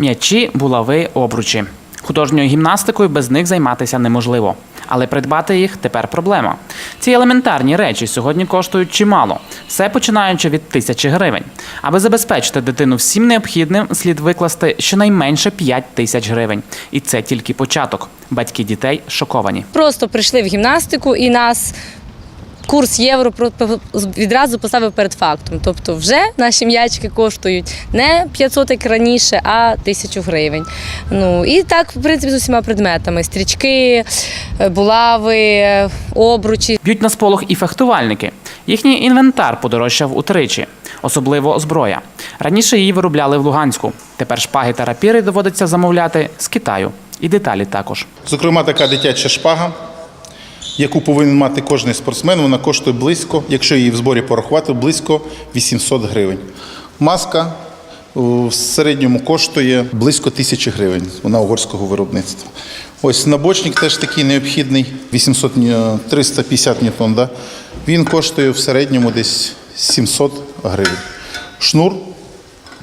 м'ячі, булави, обручі. Художньою гімнастикою без них займатися неможливо. Але придбати їх тепер проблема. Ці елементарні речі сьогодні коштують чимало, все починаючи від тисячі гривень. Аби забезпечити дитину всім необхідним, слід викласти щонайменше 5 тисяч гривень. І це тільки початок. Батьки дітей шоковані. Просто прийшли в гімнастику і нас курс євро відразу поставив перед фактом. Тобто, вже наші м'ячики коштують не 500, як раніше, а 1000 гривень. Ну і так, в принципі, з усіма предметами: стрічки, е, булави, обручі. Б'ють на сполох і фехтувальники. Їхній інвентар подорожчав утричі, особливо зброя. Раніше її виробляли в Луганську. Тепер шпаги та рапіри доводиться замовляти з Китаю. І деталі також. Зокрема, така дитяча шпага, яку повинен мати кожен спортсмен, вона коштує близько, якщо її в зборі порахувати, близько 800 гривень. Маска в середньому коштує близько 1000 гривень. Вона угорського виробництва. Ось набочник теж такий необхідний, 800, ні- 350 ньютон. Да? Він коштує в середньому десь 700 гривень. Шнур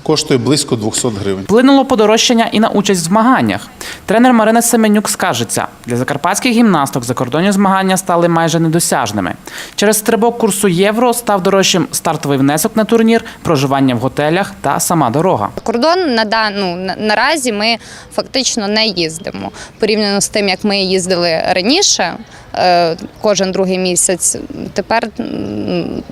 коштує близько 200 гривень. Вплинуло подорожчання і на участь в змаганнях. Тренер Марина Семенюк скажеться, для закарпатських гімнасток закордонні змагання стали майже недосяжними. Через стрибок курсу євро став дорожчим стартовий внесок на турнір, проживання в готелях та сама дорога. Кордон на дан- ну, наразі ми фактично не їздимо. Порівняно з тим, як ми їздили раніше, кожен другий місяць. Тепер м,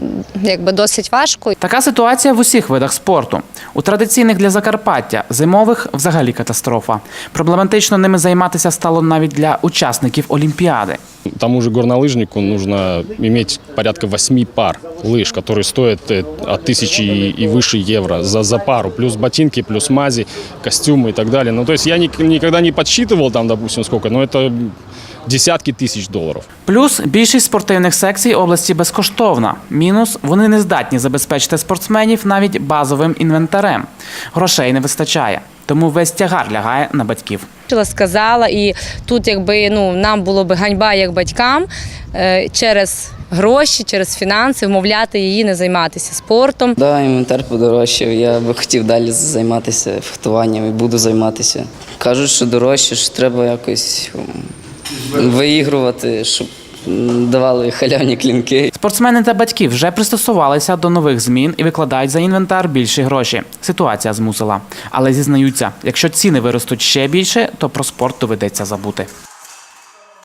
якби досить важко. Така ситуація в усіх видах спорту. У традиційних для Закарпаття зимових взагалі катастрофа. Проблематично ними займатися стало навіть для учасників Олімпіади. Тому же горнолыжнику нужно иметь порядка 8 пар лыж, которые стоят э, от тысячи и и выше евро за, за пару. Плюс ботинки, плюс мази, костюмы и так далее. Ну, то есть я ник- никогда не подсчитывал там, допустим, сколько, но это десятки тысяч долларов. Плюс більшість спортивних секцій області безкоштовна. Мінус вони не здатні забезпечити спортсменів навіть базовим інвентарем. Грошей не вистачає, тому весь тягар лягає на батьків. Сказала, і тут якби ну нам було би ганьба як батькам е, через гроші, через фінанси вмовляти її не займатися спортом. Да, інвентар подорожчав. Я би хотів далі займатися фехтуванням і буду займатися. Кажуть, що дорожче, що треба якось виігрувати, щоб давали халявні клінки. Спортсмени та батьки вже пристосувалися до нових змін і викладають за інвентар більші гроші. Ситуація змусила. Але зізнаються, якщо ціни виростуть ще більше, то про спорт доведеться забути.